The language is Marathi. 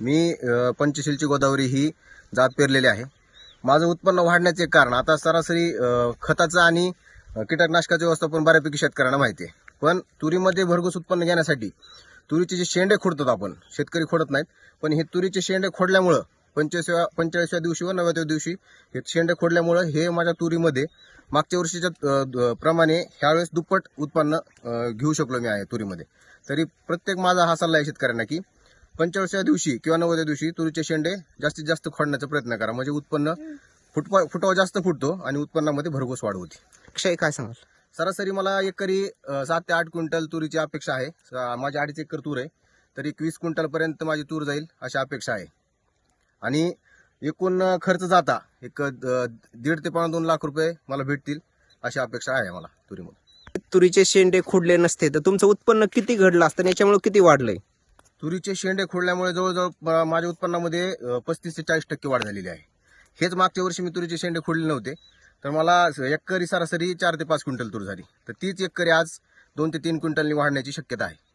मी पंचशीलची गोदावरी ही जात पेरलेली आहे. माझं उत्पन्न वाढण्याचे कारण आता सरासरी खताचं आणि कीटकनाशकाचं व्यवस्थापन बऱ्यापैकी शेतकऱ्यांना माहिती आहे. पण तुरीमध्ये भरघोस उत्पन्न घेण्यासाठी तुरीचे जे शेंडे खोडतात आपण शेतकरी खोडत नाहीत पण हे तुरीचे शेंडे खोडल्यामुळं पंचवीसव्या पंचेचाळीसव्या दिवशी व नव्याव्या दिवशी हे शेंडे खोडल्यामुळं हे माझ्या तुरीमध्ये मागच्या वर्षीच्या द- प्रमाणे ह्यावेळेस दुप्पट उत्पन्न घेऊ शकलो मी आहे तुरीमध्ये. तरी प्रत्येक माझा हा सल्ला आहे शेतकऱ्यांना की पंचेचाळीसव्या दिवशी किंवा नव्वदच्या दिवशी तुरीचे शेंडे जास्तीत जास्त खोडण्याचा प्रयत्न करा. म्हणजे उत्पन्न फुटवा फुटवा जास्त फुटतो आणि उत्पन्नामध्ये भरघोस वाढ होती. अक्षय काय सांगाल? सरासरी मला एकरी सात ते आठ क्विंटल तुरीची अपेक्षा आहे. स- माझी अडीच एकर तूर आहे. तर एक वीस क्विंटलपर्यंत माझी तूर जाईल अशी अपेक्षा आहे. आणि एकूण खर्च जाता एक दीड ते पावणे दोन लाख रुपये मला भेटतील अशी अपेक्षा आहे मला तुरीमध्ये तुरीचे शेंडे खोडले नसते तर तुमचं उत्पन्न किती घडलं असतं आणि याच्यामुळे किती वाढलंय? तुरीचे शेंडे खोडल्यामुळे जवळजवळ माझ्या उत्पन्नामध्ये पस्तीस ते चाळीस टक्के वाढ झालेली आहे. हेच मागच्या वर्षी मी तुरीचे शेंडे खोडले नव्हते. तर मला स- एकरी सरासरी चार ते पाच क्विंटल तूर झाली. तर तीच एकरी आज दोन ते तीन क्विंटलनी वाढण्याची शक्यता आहे.